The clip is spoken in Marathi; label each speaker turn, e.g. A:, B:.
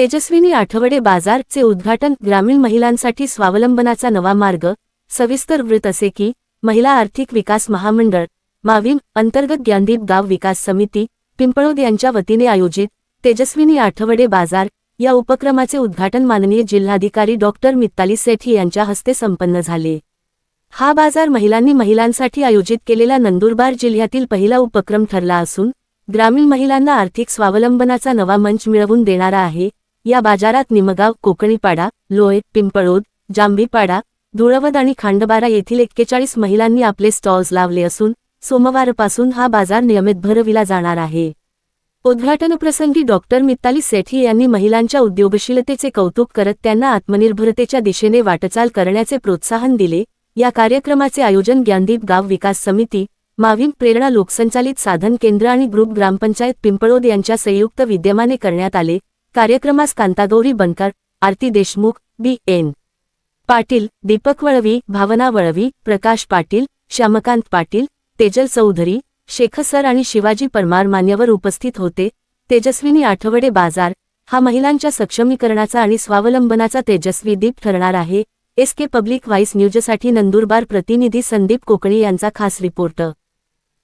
A: तेजस्विनी आठवडे बाजारचे उद्घाटन ग्रामीण महिलांसाठी स्वावलंबनाचा नवा मार्ग सविस्तर वृत्त असे की महिला आर्थिक विकास महामंडळ माविम अंतर्गत ज्ञानदीप गाव विकास समिती पिंपळोद यांच्या वतीने आयोजित तेजस्विनी आठवडे बाजार या उपक्रमाचे उद्घाटन माननीय जिल्हाधिकारी डॉक्टर मित्ताली सेठी यांच्या हस्ते संपन्न झाले. हा बाजार महिलांनी महिलांसाठी आयोजित केलेला नंदुरबार जिल्ह्यातील पहिला उपक्रम ठरला असून ग्रामीण महिलांना आर्थिक स्वावलंबनाचा नवा मंच मिळवून देणारा आहे या बाजारात निमगाव कोकणीपाडा लोय पिंपळोद जांभीपाडा धुळवद आणि खांडबारा येथील एक्केचाळीस महिलांनी आपले स्टॉल्स लावले असून सोमवारपासून हा बाजार नियमित भरविला जाणार आहे. उद्घाटनप्रसंगी डॉक्टर मित्ताली सेठी यांनी महिलांच्या उद्योगशीलतेचे कौतुक करत त्यांना आत्मनिर्भरतेच्या दिशेने वाटचाल करण्याचे प्रोत्साहन दिले. या कार्यक्रमाचे आयोजन ज्ञानदीप गाव विकास समिती माविन प्रेरणा लोकसंचालित साधन केंद्र आणि ग्रुप ग्रामपंचायत पिंपळोद यांच्या संयुक्त विद्यमाने करण्यात आले. कार्यक्रमास कांतागौरी बनकर आरती देशमुख बी एन. पाटील दीपक वळवी भावना वळवी प्रकाश पाटील श्यामकांत पाटील तेजल चौधरी शेखसर आणि शिवाजी परमार मान्यवर उपस्थित होते. तेजस्विनी आठवडे बाजार हा महिलांच्या सक्षमीकरणाचा आणि स्वावलंबनाचा तेजस्वी दीप ठरणार आहे. एस के पब्लिक व्हाईस न्यूजसाठी नंदुरबार प्रतिनिधी संदीप कोकणी यांचा खास रिपोर्ट.